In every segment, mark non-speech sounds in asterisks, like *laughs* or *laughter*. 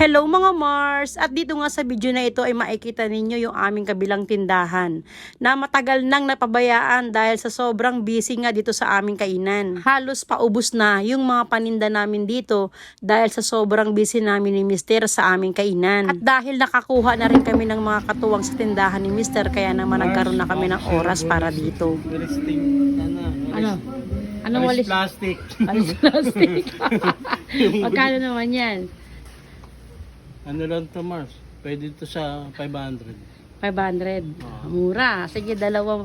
Hello mga Mars! At dito nga sa video na ito ay makikita ninyo yung aming kabilang tindahan na matagal nang napabayaan dahil sa sobrang busy nga dito sa aming kainan. Halos paubos na yung mga paninda namin dito dahil sa sobrang busy namin ni Mister sa aming kainan. At dahil nakakuha na rin kami ng mga katuwang sa tindahan ni Mister kaya naman nagkaroon na kami ng oras para dito. Ano? Ano? Anong Walis walis? plastic. Walis plastic. *laughs* Magkano naman yan? Ano lang to Mars? Pwede to sa 500. 500. Ah. Mura. Sige, dalawang,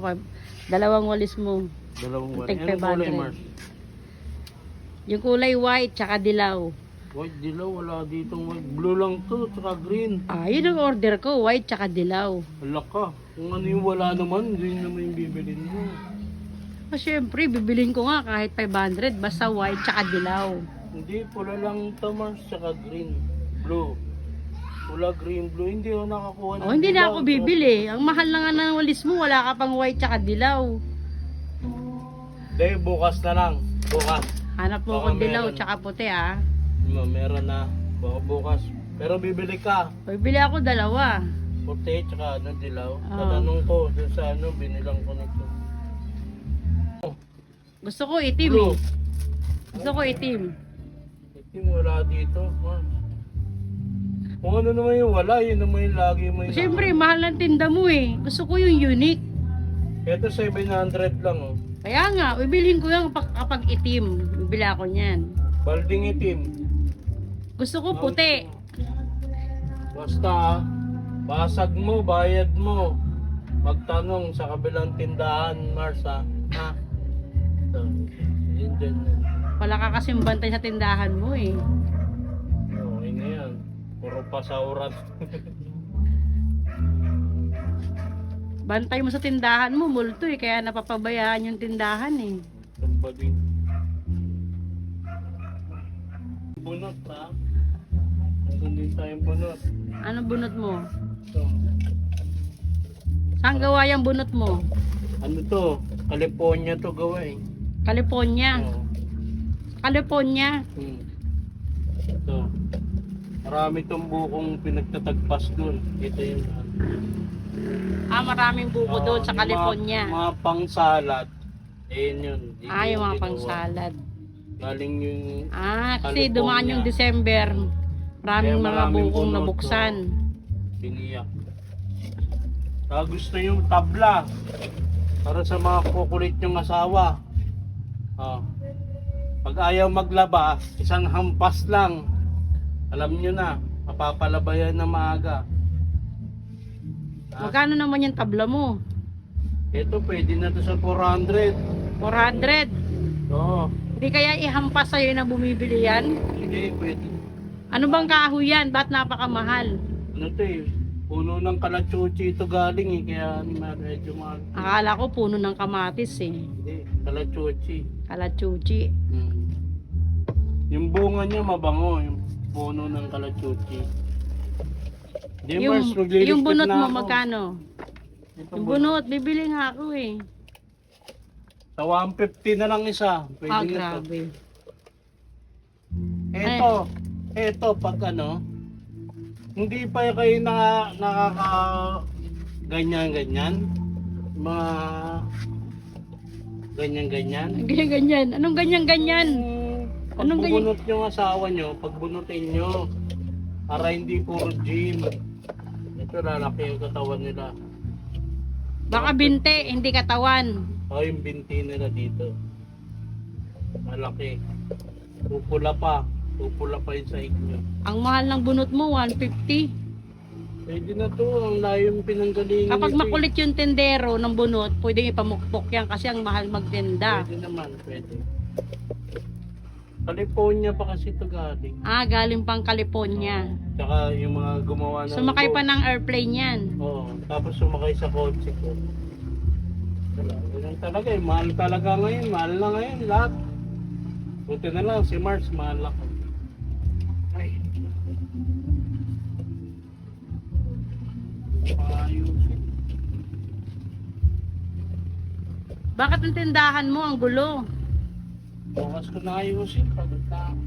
dalawang walis mo. Dalawang wala. Tig Anong kulay 500. Mars? Yung kulay white, tsaka dilaw. White dilaw, wala ditong white. Blue lang to, tsaka green. Ah, yun ang order ko. White, tsaka dilaw. Wala ka. Kung ano yung wala naman, yun naman yung bibilin mo. Ah, syempre, bibilin ko nga kahit 500. Basta white, tsaka dilaw. Hindi, pula lang to Mars, tsaka green. Blue. Pula, green, blue. Hindi ako nakakuha ng Oh, hindi na dilaw. ako bibili. Ang mahal na nga ng walis mo. Wala ka pang white, tsaka dilaw. Hindi, bukas na lang. Bukas. Hanap mo Baka ko dilaw, meron. tsaka puti ah. Ma- Meron na. Baka bukas. Pero bibili ka. Bibili ako dalawa. Puti, tsaka ano, dilaw. Oo. Tatanong ko dun sa ano, binilang ko nito. Gusto ko itim eh. Gusto ko itim. Itim wala dito. Ma. Kung ano naman yung wala, yun naman yung lagi mo yung... Siyempre, mahal ng tinda mo eh. Gusto ko yung unique. Ito 700 lang oh. Kaya nga, bibilhin ko yung kapag, kapag itim. Bibili ako niyan. Balding itim. Gusto ko puti. Basta ah, basag mo, bayad mo. Magtanong sa kabilang tindahan, Mars ha. Ha? Yun dyan. Wala ka kasing bantay sa tindahan mo eh. Okay na yan. Puro pasaurat. *laughs* Bantay mo sa tindahan mo, multo eh. Kaya napapabayaan yung tindahan eh. Somebody. Bunot ha. Nandun din tayong bunot. Ano bunot mo? Ito. Saan gawa yung bunot mo? Ano to? California to gawa eh. California. Oo. California. Hmm. Ito. Marami tong bukong pinagtatagpas dun. Ito yung Ah, maraming buko doon sa yung California. Mga, mga pang-salad. Ayun yun. Di Ah, yung mga pang-salad. Galing yung... Ah, kasi California. dumaan yung December. Maraming Kaya mga maraming bukong bunot, nabuksan. Biniyak. Ah, gusto yung tabla. Para sa mga kukulit yung asawa. Ah. Pag ayaw maglaba, isang hampas lang. Alam nyo na, mapapalabayan na maaga. Ah, Magkano naman yung tabla mo? ito pwede na to sa 400. 400. Oo. Hindi kaya ihampas sa'yo na bumibili yan? Hindi, pwede. Ano bang kahoy yan? Ba't napakamahal? Ano to eh, puno ng kalachuchi ito galing eh, kaya medyo mahal. Akala ko puno ng kamatis eh. Hindi, kalachuchi. Kalachuchi. Hmm. Yung bunga niya mabango, yung puno ng kalachuchi. Di Yung, magliligpit yung bunot na mo ako. magkano? Ito, Yung bunot, bibili nga ako eh. Sa 150 na lang isa. Pwede Ah, na to. grabe. Ito, ito pag ano, hindi pa kayo na, nakaka ganyan ganyan. Mga ganyan ganyan. Ganyan-ganyan. Anong ganyan-ganyan? Pag Anong ganyan? bunot yung asawa nyo, pag bunutin nyo, para hindi puro gym. Ito lalaki yung katawan nila. Baka binte, hindi katawan. O yung binti nila dito. Malaki. Pupula pa. Pupula pa yung sahig nyo. Ang mahal ng bunot mo, 150. Pwede na to, ang layo yung pinanggalingan Kapag nito eh. makulit yung tendero ng bunot, pwedeng ipamukpok yan kasi ang mahal magtenda. Pwede naman, pwede. California pa kasi ito galing. Ah, galing pang California. Tsaka yung mga gumawa ng... Sumakay pa ng airplane yan. Oo, tapos sumakay sa kotse ko. Ganun talaga eh. Mahal talaga ngayon. Mahal na ngayon lahat. Buti na lang si Mars, mahal ako. Ay. Ayusin. Bakit ang tindahan mo ang gulo? Bukas ko na ayusin. Pagod na ako.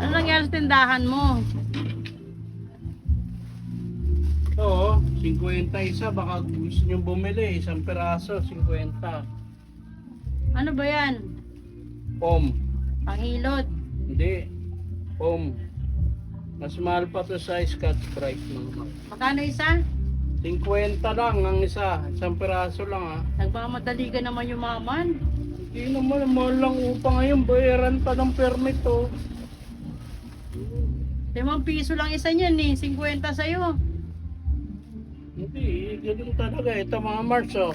Ano nangyari sa tindahan mo? Oo, 50 isa. Baka gusto nyo bumili. Isang peraso, 50. Ano ba yan? Pom. Panghilod. Hindi. Pom. Mas mahal pa to sa Scotch Brite mama. Magkano isa? 50 lang ang isa. Isang peraso lang ah. Nagmamadali ka naman yung maman. Hindi naman, mahal lang upa ngayon. Bayaran pa ng permit oh. Limang piso lang isa niyan eh. 50 sa'yo. Hindi, ganun talaga. Ito mga Mars oh.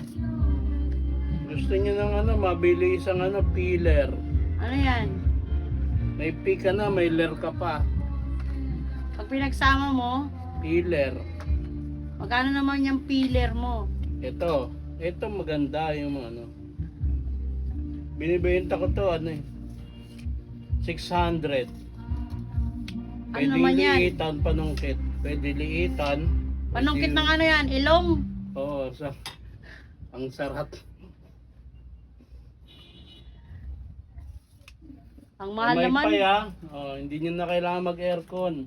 Gusto niyo ng ano, mabili isang ano, peeler. Ano yan? May pick ka na, may ler ka pa. Pag pinagsama mo, Peeler. magkano naman yung peeler mo? Ito, ito maganda yung ano. Binibenta ko to ano eh. 600. Ano Pwede naman yan? liitan, panungkit. Pwede liitan. Panungkit ng ano yan? Ilong? Oo, sa ang sarap. Ang mahal May naman. paya, oh, hindi nyo na kailangan mag-aircon.